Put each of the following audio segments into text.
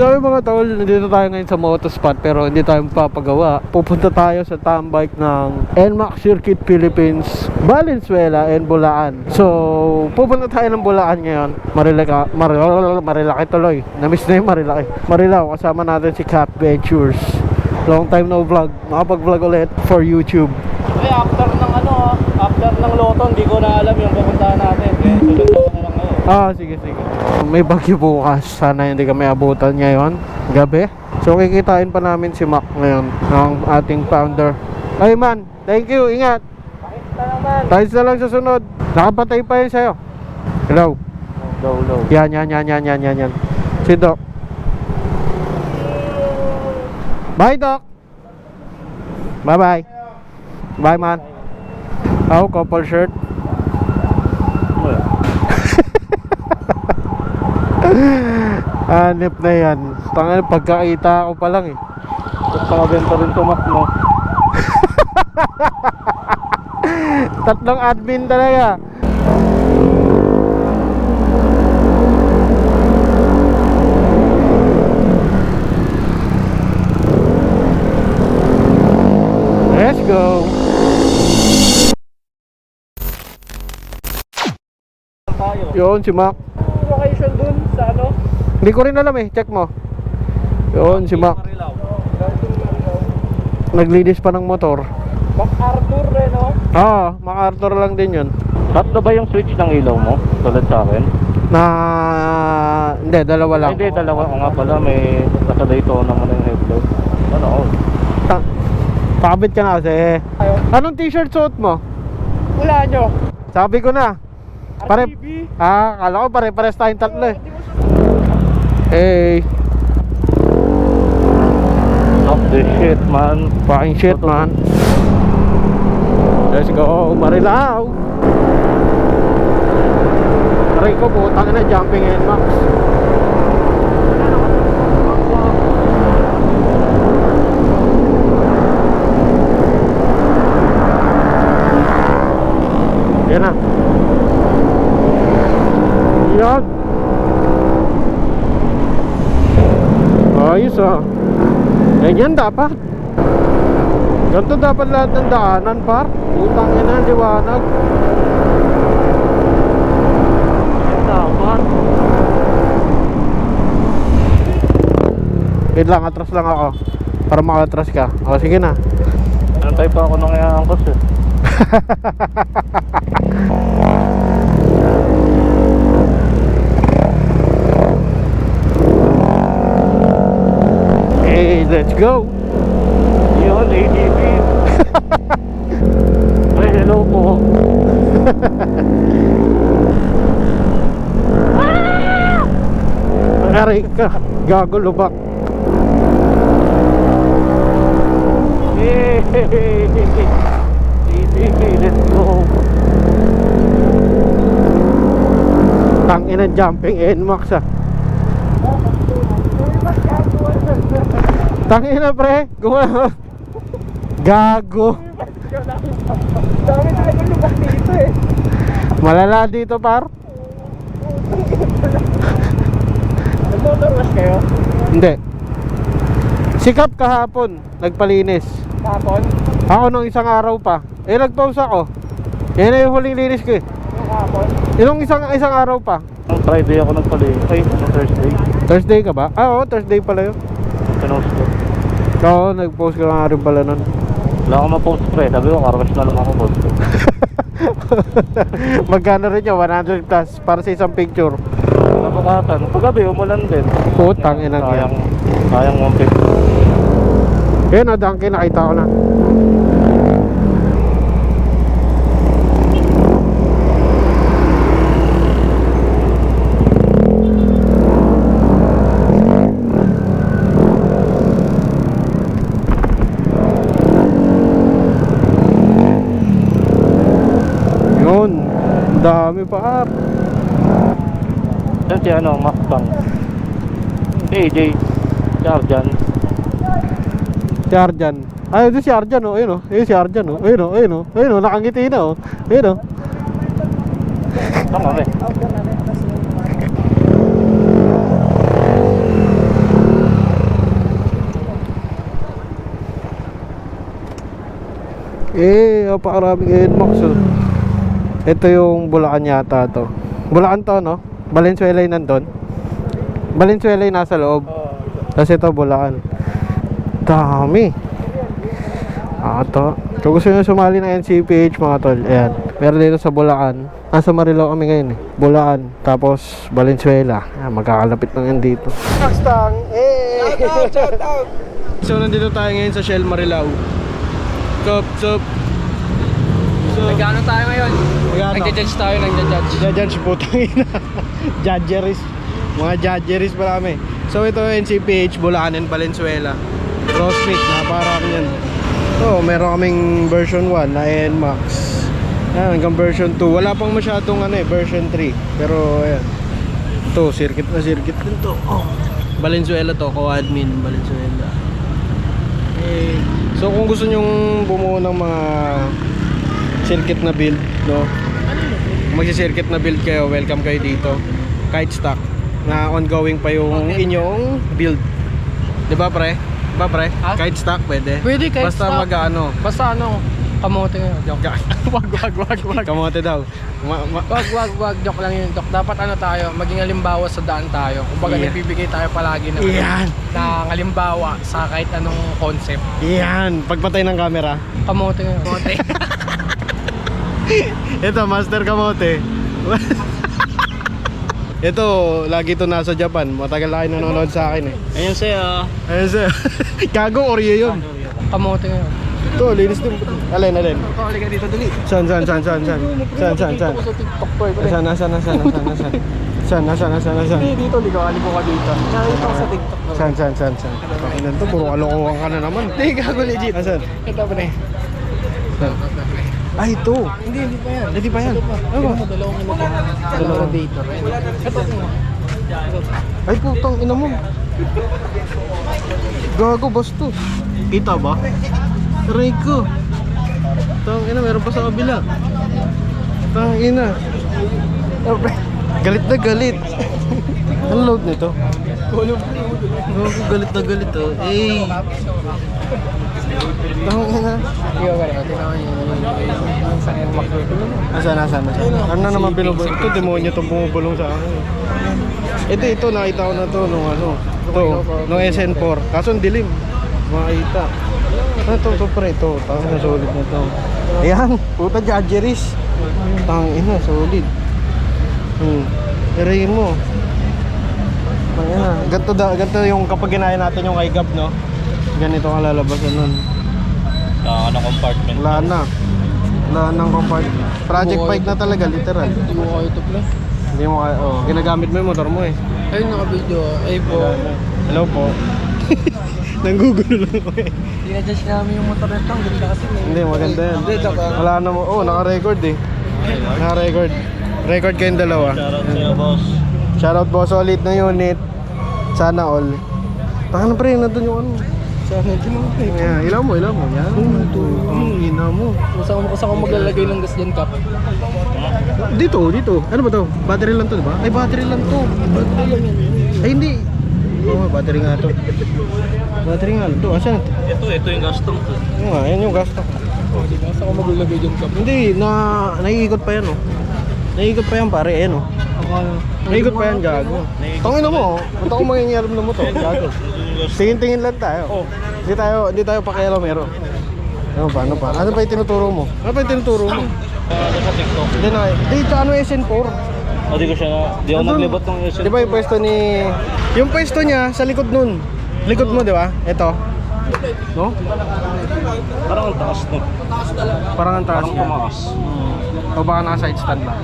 So mga tol, nandito tayo ngayon sa motospot pero hindi tayo papagawa. Pupunta tayo sa tambike ng NMAX Circuit Philippines, Valenzuela and Bulaan. So, pupunta tayo ng Bulaan ngayon. Marilaki, Marilaki, Marilaki tuloy. Namiss na yung Marilaki. Marilao, kasama natin si Cap Ventures. Long time no vlog. Makapag-vlog ulit for YouTube. Eh, after ng ano, ah, after ng loto, hindi ko na alam yung pupuntahan natin. Sunod Ah, sige, sige. May bagyo bukas. Sana hindi kami abutan ngayon. Gabi. So, kikitain pa namin si Mac ngayon ng ating founder. Ay man, thank you. Ingat. Pakita naman. Tayo na lang sa sunod. Nakapatay pa yun sa'yo. Hello. Low, low. Yan, yan, yan, yan, yan, yan, yan. Si Doc. Bye, Doc. Bye-bye. Bye, man. Oh, couple shirt. Hanip na yan. Tangan, pagkakita ko pa lang eh. Tapos nakabenta rin tumak mo. Tatlong admin talaga. Let's go. Yun, si Mac. Location dun sa ano? Hindi ko rin alam eh. Check mo. Yun, si Mac. Naglinis pa ng motor. Back Arthur eh, no? Ah, MacArthur lang din yun. Tatlo ba yung switch ng ilaw mo? Tulad sa akin? Na... Hindi, dalawa lang. Hindi, dalawa ko nga pala. May kasaday to naman yung headlight. Ano? oh. Ta- Pakabit ka na kasi. Anong t-shirt suot mo? Wala nyo. Sabi ko na. Pare-. Ah, kala ko pare-pares tayong tatlo eh. Hey, Stop this shit, man. fucking shit man. Let's go, Marilao. Ko, putang na jumping in max. Yan na. Yan. Ayos ah. Ganyan dapat. Ganito dapat lahat ng daanan, par. Utang ina, liwanag. Dapat. Wait lang, atras lang ako. Para makatras ka. O, sige na. Antay pa ako nung iangkos eh. Let's go. Yun, ADB. Ay, hello po. Aray ka. Gago, lubak. Hey, ADB, let's go. Tang ina jumping NMAX ah. Tang ina pre. Guma. Gago. Dami talaga lugar dito eh. Malala dito par. Nag-motor wash kayo? Hindi. Sikap kahapon. Nagpalinis. Kapon? Ako nung isang araw pa. Eh nag-pause ako. Yan na yung huling linis ko eh. Yung kapon? Yung isang, isang araw pa. Friday ako nagpali. Ay, Thursday. Thursday ka ba? Ah oo, Thursday pala yun. Oo, nag-post ka nga rin pala nun. Wala akong ma-post pre. Sabi ko, karwash na lang ako post. Magkano rin yun? 100 plus para sa isang picture. Napakatan. Paggabi, umulan din. Putang ina Sayang, niya. sayang 150. Yun o, Dunky, nakita ko na. si ano, Mustang. AJ. Charjan. Si Arjan. Ay, ito si Arjan, oh. Ayun, oh. Ayun si Arjan, oh. Ayun, oh. Ayun, oh. Ayun, oh. Nakangiti na, oh. Ayun, oh. Tama, eh. Eh, napakaraming Edmax. Oh. Ito yung Bulacan yata to. Bulacan to, no? Valenzuela yung nandun. Valenzuela yung nasa loob. Tapos ito, Bulacan. Dami. Ah, to. Kung gusto nyo sumali ng NCPH, mga tol, ayan. Meron dito sa Bulacan. Nasa Marilao kami ngayon eh. Bulacan. Tapos, Valenzuela. Ayan, magkakalapit lang yan dito. Mustang! Eh! Shout out! Shout out! So, nandito tayo ngayon sa Shell Marilao. Sup, sup. So, Nagano tayo ngayon? Nagano? Nagja-judge tayo, nagja-judge. Judge putang ina. Judgeries. Mga judgeries pa kami. So ito NCPH, Bulacan Valenzuela. Crossfit, naparami yan. So, meron kaming version 1 na NMAX. Yan, hanggang version 2. Wala pang masyadong ano eh, version 3. Pero ayan. Ito, circuit na circuit din to. Oh. Valenzuela to, co-admin Valenzuela. Eh, so kung gusto nyong bumuo ng mga circuit na build, no? Magsi-circuit na build kayo, welcome kayo dito. Kahit stock na ongoing pa yung inyong build. 'Di ba, pre? 'Di ba, pre? Kahit stock pwede. Pwede kahit Basta stock. mag-ano, Basta ano, kamote. Joke. wag, wag, wag, wag. kamote daw. Ma- ma- Wag, wag, wag. Joke lang yun, Dok. Dapat ano tayo, maging halimbawa sa daan tayo. Kumbaga, Yeah. nagbibigay tayo palagi ng, Iyan. ng halimbawa sa kahit anong concept. Yan, pagpatay ng camera. Kamote ngayon. Kamote. Ito, Master Kamote. Ito, lagi to nasa Japan. Matagal na kayo nanonood sa akin eh. Ayun siya. Ayun sir. Gago, Oreo yun. Kamote ngayon. Ito, linis din. Alin, alin. Kali ka dito, dali. San, san, san, san, san. San, san, san. Sa TikTok ko, eh. Saan, nasaan, nasaan, nasaan, nasaan. Saan, nasaan, nasaan, nasaan. Hindi, dito, ligaw. Aligo ka dito. Nakita ko sa TikTok. ko. Saan, saan, saan, saan. Pakinan to, puro kalokohan ka na naman. Hindi, gago legit. Nasaan? Ito pa na eh. Saan? Ay, ito. Hindi, hindi pa yan. Hindi pa yan. Ito pa. Ano ba? Dalawang ano pa. Dalawang radiator. Ito, ito. Ay, putang ina mo. Gago, bastos. Kita ba? Aray ko. Tang ina, meron pa sa kabila. Tang ina. Galit na galit. Ang load nito. Gago, galit na galit oh. Eh. Ina. Ikaw ba rin? Tingnan mo yun. Yung Air Max. Asan, asan, asan? Ano na naman binubulong? Ito, demonyo itong bumubulong sa akin. Ito, ito, nakita ko na to nung ano. Ito, nung SN4. Kaso ang dilim. Makita. Ano to, to pre, ito. Tang na solid na to. Ayan, puta judgeries. Tang ina, solid. Hmm. Iray mo. Tang ina. Ganto, da, ganto yung kapag ginaya natin yung kay Gab, no? Ganito ang lalabasan nun. Ah, ano compartment? Wala na. Wala nang compartment. Project bike na talaga, literal. Hindi ko kayo ito pala. Hindi mo kaya, oh, ginagamit mo yung motor mo eh. Ayun, naka-video. Ay po. Hello po. Nanggugulo lang ako eh. Dinadjudge namin yung motor nito. Ang ganda kasi. may- Hindi, maganda yan. Hindi, lang. Wala na mo. Oh, naka-record eh. Naka-record. Record kayong dalawa. Shoutout sa'yo, boss. Shoutout boss, solid na unit. Sana all. Taka na pre, nandun yung ano. Sana ginawa ko. Ayan, ilaw mo, ilaw mo. Yan. Ito. Ang ina mo. Saan kung saan ko maglalagay ng gas dyan, Kap. Dito, dito. Ano ba to? Battery lang to, di ba? Ay, battery lang to. Battery lang yan. Ay, hindi. Oo, battery nga to. Battery nga to. Asan ito? Ito, ito yung gastong ko. Oo nga, yan yung gasto. Oh, di ba? Saan ko maglalagay dyan, Kap? Hindi, na naiikot pa yan oh. Naiikot pa yan pare, ayan oh. Naiikot pa yan, gago. Tangin mo, oh. ba't ako mangingialam na mo to? Gago. Tingin-tingin lang tayo. Hindi tayo, hindi tayo pakialamero. Ano pa, ano pa? Ano pa yung tinuturo mo? Ano pa yung tinuturo mo? Ano sa TikTok? Hindi na, dito ano SN4? O, di ko siya. Di ako naglibot ng SL. Di ba yung pwesto ni... Yung pwesto niya sa likod nun. Likod mo, di ba? Ito. No? Parang ang taas no. Parang ang taas Parang niya. tumaas. O baka naka side stand ba?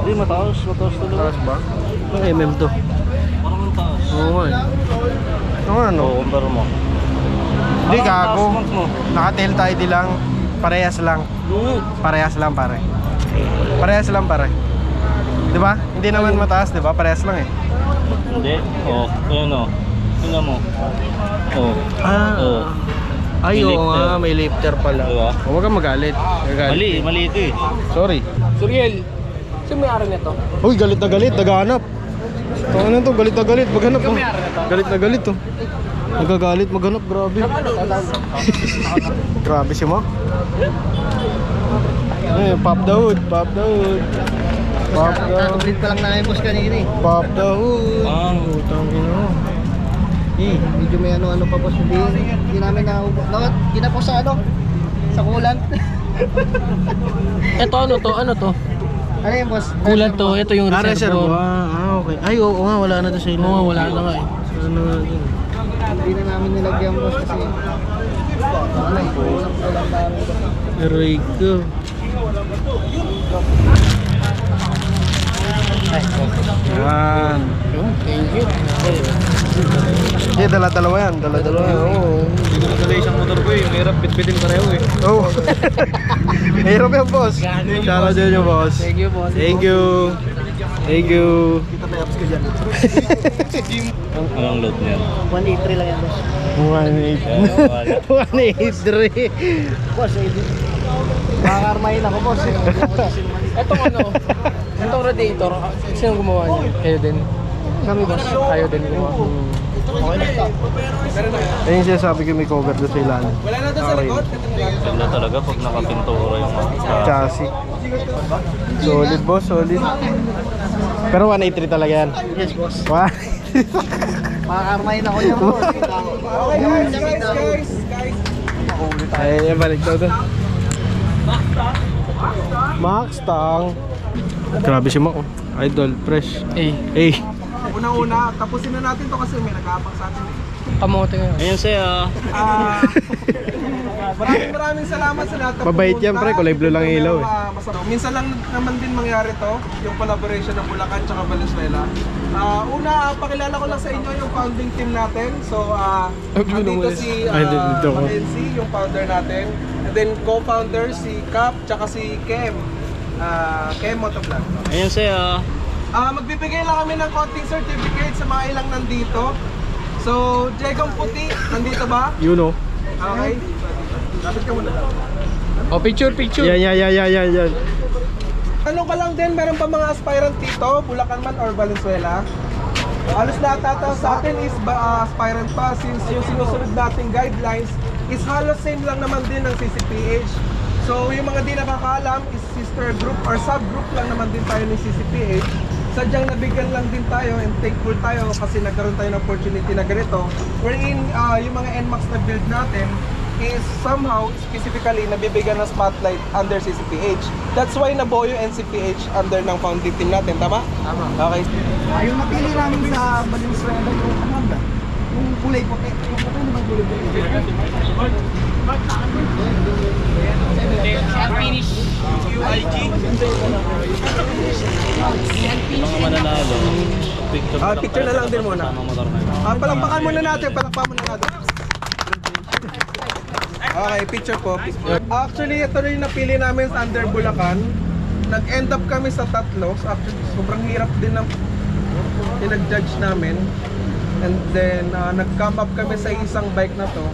Hindi, mataas. Mataas talaga. Taas ba? Ang MM to. Parang ang taas. Oo nga eh. Ano ano? Oo, kumpara mo. Hindi gago. no? Naka-tail tie di lang. Parehas lang. Parehas lang pare. Parehas lang pare. 'Di ba? Hindi naman mataas, 'di ba? Parehas lang eh. Hindi. Oo. Ayun o. Tingnan mo. Oo. Oo. Ay, May oo lifter. nga, may lifter pala. Diba? Huwag kang magalit. Magalit. Mali, mali ito eh. Sorry. Suriel, sino may-ari nito? Uy, galit na galit, naghahanap. Ano to, galit na galit, maghanap oh. to? Galit na galit oh. Nagagalit maganap, grabe. grabe si Mac. Eh, Pop the Hood, Pop the Hood. Pop the Hood. Complete pa lang namin boss kanina eh. Pop the Hood. Wow. Utang ino. Eh, medyo may ano-ano pa boss. Hindi, hindi namin na... Bakit? Kinapos sa ano? Sa kulan. Ito ano to? Ano to? ano yan boss? Kulan to. Ito yung Ah, reservoir. reservoir. Ah, okay. Ay, oo nga, wala na to sa inyo. Oo, wala na nga eh. Ano nga? Hindi na namin nilagyan boss kasi... Aray ko. Yan. Thank you. Eh, dala-dalawa yan. Dala-dalawa yan. Oo. Hindi ko madala isang motor ko eh. Yung hirap bitbitin pareho eh. Oo. Mahirap yan, boss. Shoutout din yung boss. Thank you, boss. Thank you. Thank you. Anong load niya? 183 lang yan boss. 183. Boss, eh, di- Makakarmahin ako boss. eh. Itong ano? Itong radiator. Sino gumawa niya? Kayo din. Kami boss. Kayo din gumawa. Okay na. Ayun siya sabi ko may cover doon sa ilalim. Ganda talaga pag nakapintura yung uh, Chassis. Solid boss, solid. Pero 183 talaga yan. Yes boss. Wow. Makakarmahin ako niyan boss. Okay guys, guys, guys. Ay, yan balik daw doon. Max Tang. Grabe si Mac. Idol, fresh. Eh, Eh, Unang-una, tapusin na natin to kasi may nag-aapang sa atin. kamote nga. Ayun siya. Ah, maraming maraming salamat sa lahat na Mabait pumunta. yan, pre. Kulay blue lang yung ilaw, eh. Ah, masarap. Minsan lang naman din mangyari to, yung collaboration ng Bulacan tsaka Valenzuela. Ah, una, ah, pakilala ko lang sa inyo yung founding team natin. So, ah, andito si Ay, dito uh, ako. yung founder natin. And then co-founder si Cap tsaka si Kem. Ah, Kem Motovlog. Ayun siya. Ah, magbibigay lang kami ng konting certificate sa mga ilang nandito. So, Jegong Puti, nandito ba? you know. Okay. Lapit ka muna. Oh, picture, picture. Yan, yan, yan, yan, yan, yan. Tanong ka lang din, meron pa mga aspirant dito, Bulacan man or Valenzuela? Halos lahat ata sa atin is ba, ah, aspirant pa since yung sinusunod nating guidelines is halos same lang naman din ng CCPH. So yung mga di nakakaalam is sister group or subgroup lang naman din tayo ng CCPH. Sadyang nabigyan lang din tayo and thankful tayo kasi nagkaroon tayo ng opportunity na ganito wherein ah, yung mga NMAX na build natin is somehow specifically nabibigyan ng spotlight under CCPH. That's why nabuo yung NCPH under ng founding team natin, tama? Tama. Okay. Yung napili namin sa Valenzuela yung ano ba? Yung kulay puti. Yung puti naman kulay puti. Mga mananalo. Picture, Ah, picture na lang din muna. Ah, palakpakan muna natin, palakpakan muna natin. Okay, picture po. Actually, ito rin yung napili namin sa Under Bulacan. Nag-end up kami sa tatlo. Actually, sobrang hirap din ng pinag-judge namin. And then, ah, nag-come up kami sa isang bike na to.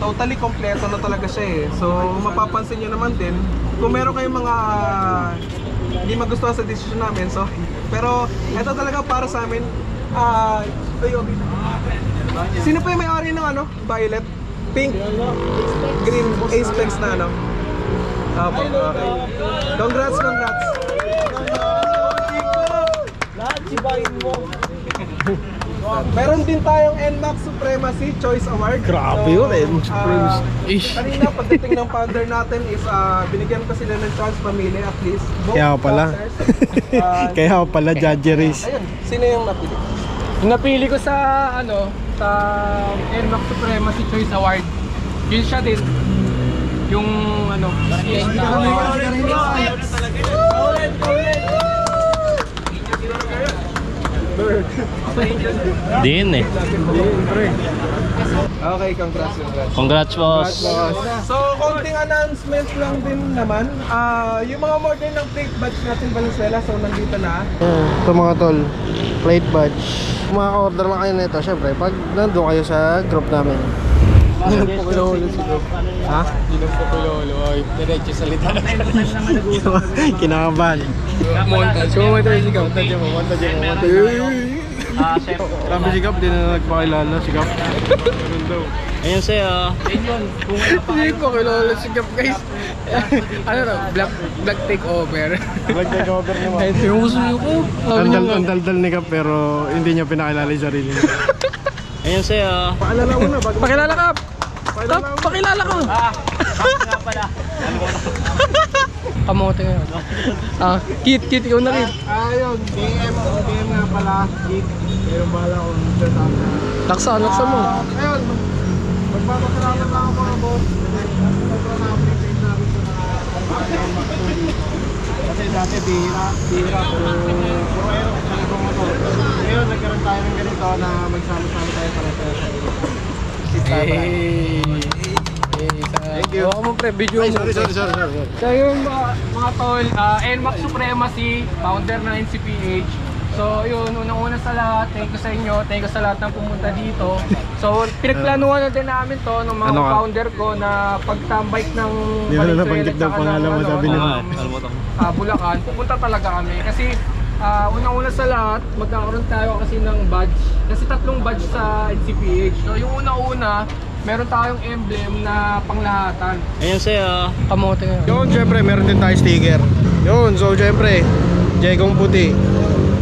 Totally kompleto na talaga siya eh. So, mapapansin nyo naman din, kung meron kayong mga hindi magustuhan sa decision namin, so, pero ito talaga para sa amin, ah, ito yung Sino pa yung may-ari ng ano? Violet? Pink? Green? A-specs na ano? Apo, okay. Congrats, congrats. Meron din tayong NMAX Supremacy Choice Award. Grabe yun, NMAX ah, Ish. Kanina pagdating ng founder natin is ah, binigyan ko sila ng chance pamili at least. Both Kaya pala. Ah, Kaya pala, judgeries. ayun, sino yung napili? Yung napili ko sa ano, sa NMAX Supremacy Choice Award. Yun siya din. Yung ano, Din eh. Okay, congrats, congrats. Congrats boss. So, konting announcement lang din naman. Ah, yung mga model ng plate badge natin Valenzuela, so nandito na. Ito mga tol, plate badge. Maka-order lang kayo nito, syempre, pag nandun kayo sa group namin. Ha? Hindi po ko lolo. Ay, diretso salita na Kinakabahan. Montage. Montage ikaw. Montage mo, montage mo, montage mo. Ah, chef. Sabi si Gab, di na nagpakilala si Gab. Ganun daw. Sa'yo. Kung ano pa Hindi ko kilala si Gap guys. ano na, black, black takeover. Vlog take over naman. Ay, yung gusto niyo ko. Nga. andaldal ni Gab pero hindi niya pinakilala yung sarili niya. Ayun sa'yo. Paalala mo na Pakilala ka! Kap, pakilala ka! Ah, nga pala. Kamote nga. Ah, Kit, Kit, ikaw na rin. Ayun, DM, DM nga pala. Git. Pero bala ko sa tama. Laksa, laksa mo. Ayun, magpapasalamat ako mga boss. Sobrang na-appreciate namin na kasi dati bihira, bihira puro puro aero sa ibang motor. Ngayon nagkaroon tayo ng ganito na magsama-sama tayo para sa Hey. Hey. Thank you. Oo mo pre, video mo. sorry, sorry, sorry, sorry. So yung mga, mga tol, uh, NMAX Supremacy, founder ng NCPH. So yun, unang-una sa lahat, thank you sa inyo, thank you sa lahat ng pumunta dito. So pinagplanuhan na din namin to ng mga Ano ka? founder ko na pagtambike ng Hindi na nabanggit daw pangalan mo, sabi ano, nila. ng, ah, Bulacan, pupunta talaga kami. Kasi ah, unang-una sa lahat, magkakaroon tayo kasi ng badge. Kasi tatlong badge sa NCPH. So yung una-una, meron tayong emblem na panglahatan. Ayun sa'yo. Kamote nga. Yun, syempre, meron din tayo sticker. Yun, so syempre, Jegong Puti.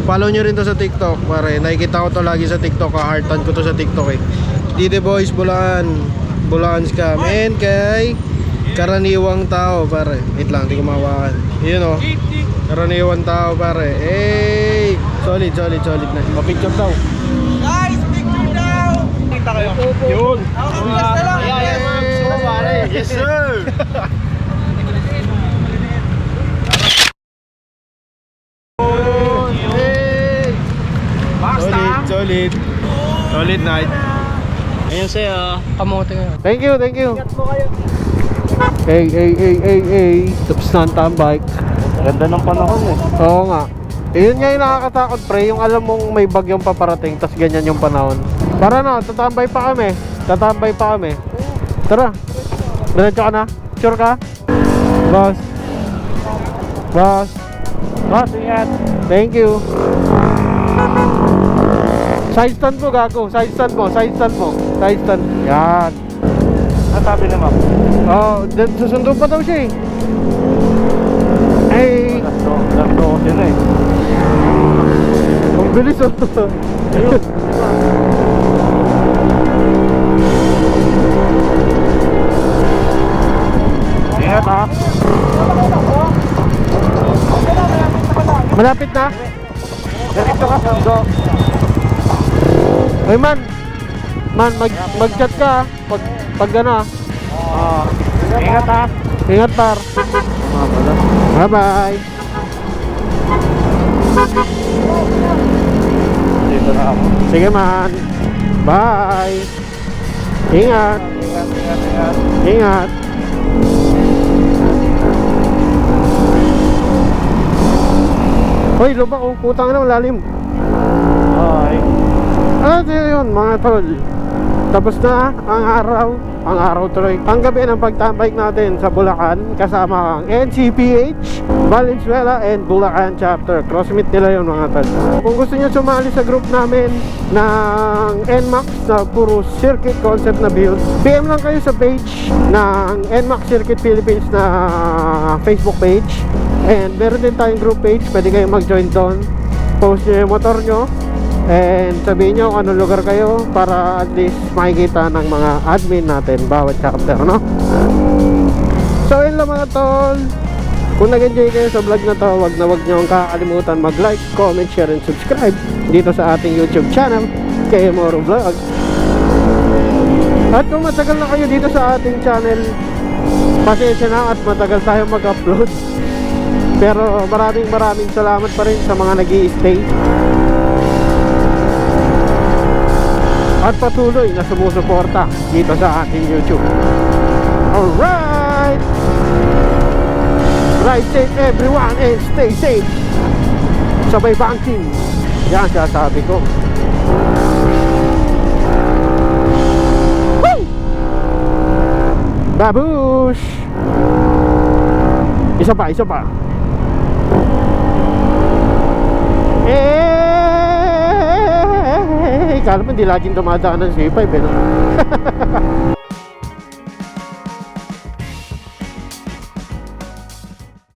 Follow nyo rin to sa TikTok, pare. Nakikita ko to lagi sa TikTok, ka-heartan ko to sa TikTok eh. Dide Boys, Bulaan. Bulaan Scam. And kay Karaniwang Tao, pare. Wait lang, hindi ko mawakan. Yun oh. Karaniwang Tao, pare. Hey! Solid, solid, solid na. Pa-picture daw. Guys, picture daw! Kita kayo. Yun! Ako bigas na lang! Ma'am. Gusto mo, pare. Yes, sir! Hey! Solid, solid. Solid night. Ayun sa'yo. Kamote nga. Thank you, thank you. Hey, hey, hey, hey, hey. Tapos na ang tambike. Ganda ng panahon eh. Oo nga. Yun nga yung nakakatakot pre, yung alam mong may bagyong paparating, tas ganyan yung panahon. Para na, tatambay pa kami. Tatambay pa kami. Tara. Diretso ka na? Sure ka? Boss. Boss. Boss, ingat. Thank you. Side stand mo, gago. Side stand mo, side stand mo. Side stand. Yan. Nasabi na ma'am. Oh, then susundo pa daw siya eh. Bilis oh. Ingat ha. Malapit na? Ganito ka, Sando. Ay man, man mag mag-chat ka ah. pag pag ano. Ah. Ingat ha. Ingat par. Bye bye. Dito na ako. Sige man. Bye. Ingat. Ingat, ingat, ingat. Ingat. Hoy, lubak oh. Putang na, malalim. Bye. At yun mga tol Tapos na ang araw. Ang araw tuloy. Ang gabi ng pagtambike natin sa Bulacan Kasama ang NCPH Valenzuela and Bulacan chapter. Crossmeet nila yun mga tol. Kung gusto nyo sumali sa group namin Ng NMAX na puro circuit concept na build PM lang kayo sa page Ng NMAX Circuit Philippines na Facebook page. And meron din tayong group page. Pwede kayong mag-join doon. Post nyo yung motor nyo And sabihin nyo kung anong lugar kayo para at least makikita ng mga admin natin bawat chapter, no? So yun lang mga tol. Kung nag-enjoy kayo sa vlog na to Wag na wag nyo ang kakalimutan mag-like, comment, share, and subscribe Dito sa ating YouTube channel Kay Moro Vlog. At kung matagal na kayo dito sa ating channel Pasensya na at matagal tayo mag-upload. Pero maraming maraming salamat pa rin sa mga nag stay at patuloy na sumusuporta dito sa ating YouTube. Alright! Ride safe everyone and stay safe! Sabay banking! Yan sasabi ko. Woo! Babush! Isa pa, isa pa. Kala mo hindi laging dumadaan ng C5 eh. No?